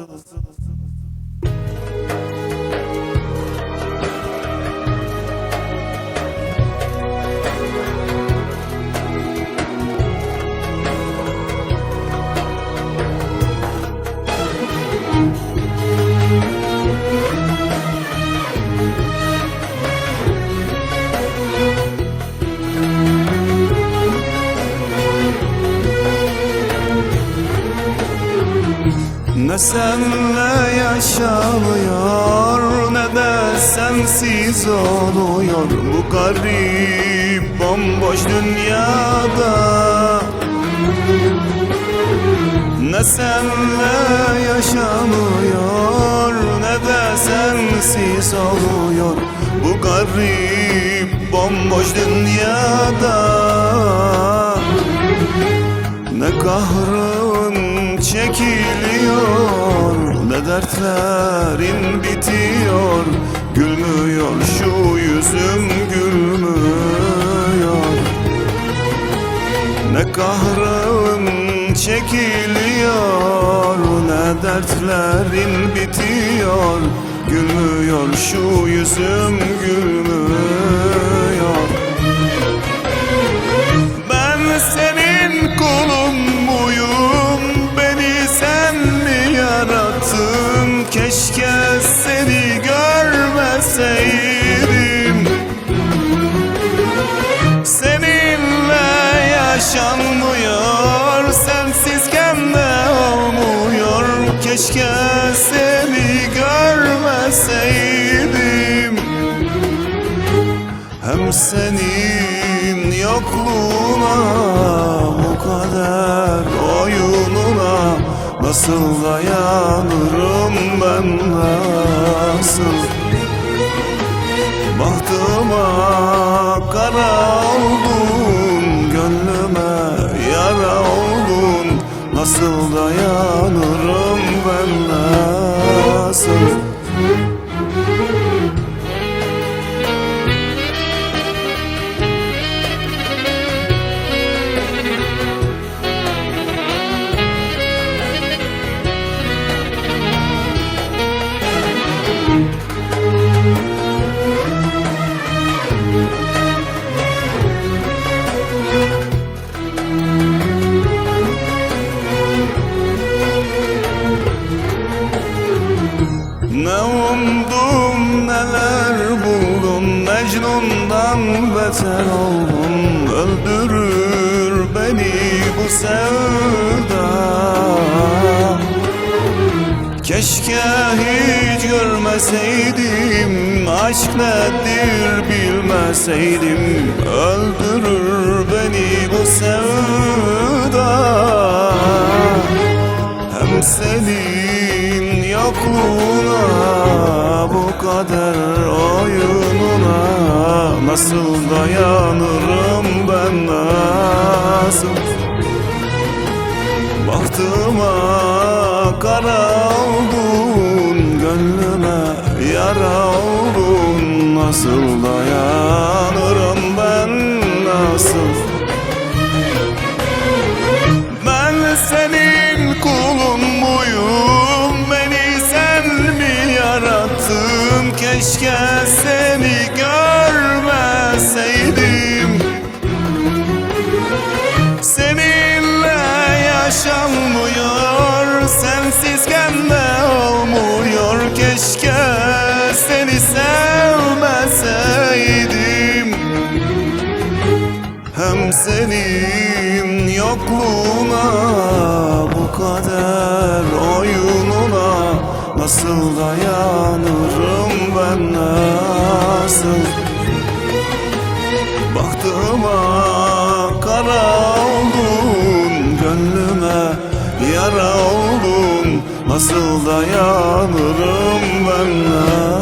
Apostles. Ne senle yaşanıyor ne de sensiz oluyor. Bu garip bomboş dünyada. Ne senle yaşanıyor ne de sensiz oluyor. Bu garip bomboş dünyada. Ne kahrın çekiliyor. Ne dertlerin bitiyor? Gülmüyor şu yüzüm gülmüyor. Ne kahrın çekiliyor? Ne dertlerin bitiyor? Gülmüyor şu yüzüm gülmüyor Keşke seni görmeseydim. Hem senin yokluğuna bu kadar oyununa Nasıl dayanırım ben nasıl? Bahtıma kara oldun Gönlüme yara oldun Nasıl dayanırım Mecnun'dan beter oldum. Öldürür beni bu sevda. Keşke hiç görmeseydim Aşk nedir bilmeseydim. Öldürür beni bu sevda Nasıl dayanırım ben nasıl Bahtıma kara oldun Gönlüme yara oldun Nasıl dayanırım ben nasıl ben senin kulun muyum? Beni sen mi yarattın? Keşke seni yaşanmıyor. Sensizken de olmuyor. Keşke seni sevmeseydim. Hem senin yokluğuna bu kadar oyununa Nasıl dayanırım Nasıl dayanırım ben